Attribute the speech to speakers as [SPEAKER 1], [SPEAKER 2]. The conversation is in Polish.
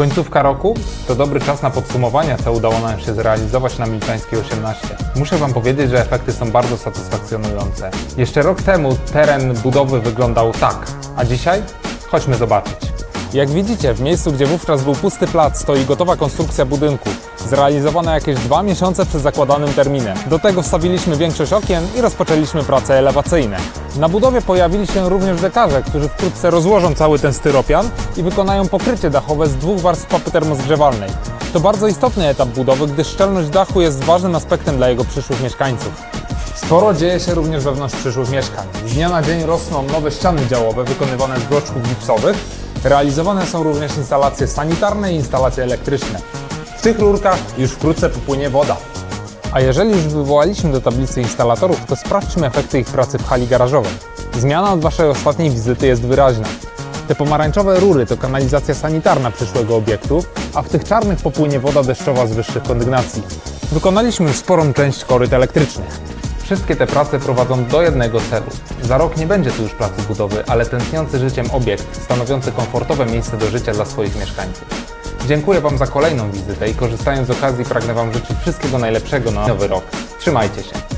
[SPEAKER 1] Końcówka roku to dobry czas na podsumowanie, co udało nam się zrealizować na Milczańskiej 18. Muszę Wam powiedzieć, że efekty są bardzo satysfakcjonujące. Jeszcze rok temu teren budowy wyglądał tak, a dzisiaj chodźmy zobaczyć. Jak widzicie, w miejscu, gdzie wówczas był pusty plac, stoi gotowa konstrukcja budynku, zrealizowana jakieś dwa miesiące przed zakładanym terminem. Do tego wstawiliśmy większość okien i rozpoczęliśmy prace elewacyjne. Na budowie pojawili się również dekarze, którzy wkrótce rozłożą cały ten styropian i wykonają pokrycie dachowe z dwóch warstw papy termozgrzewalnej. To bardzo istotny etap budowy, gdyż szczelność dachu jest ważnym aspektem dla jego przyszłych mieszkańców. Sporo dzieje się również wewnątrz przyszłych mieszkań. Z dnia na dzień rosną nowe ściany działowe wykonywane z bloczków gipsowych. Realizowane są również instalacje sanitarne i instalacje elektryczne. W tych rurkach już wkrótce popłynie woda. A jeżeli już wywołaliśmy do tablicy instalatorów, to sprawdźmy efekty ich pracy w hali garażowej. Zmiana od Waszej ostatniej wizyty jest wyraźna. Te pomarańczowe rury to kanalizacja sanitarna przyszłego obiektu, a w tych czarnych popłynie woda deszczowa z wyższych kondygnacji. Wykonaliśmy już sporą część koryt elektrycznych. Wszystkie te prace prowadzą do jednego celu. Za rok nie będzie tu już placu budowy, ale tętniący życiem obiekt, stanowiący komfortowe miejsce do życia dla swoich mieszkańców. Dziękuję Wam za kolejną wizytę i korzystając z okazji pragnę Wam życzyć wszystkiego najlepszego na nowy rok. Trzymajcie się!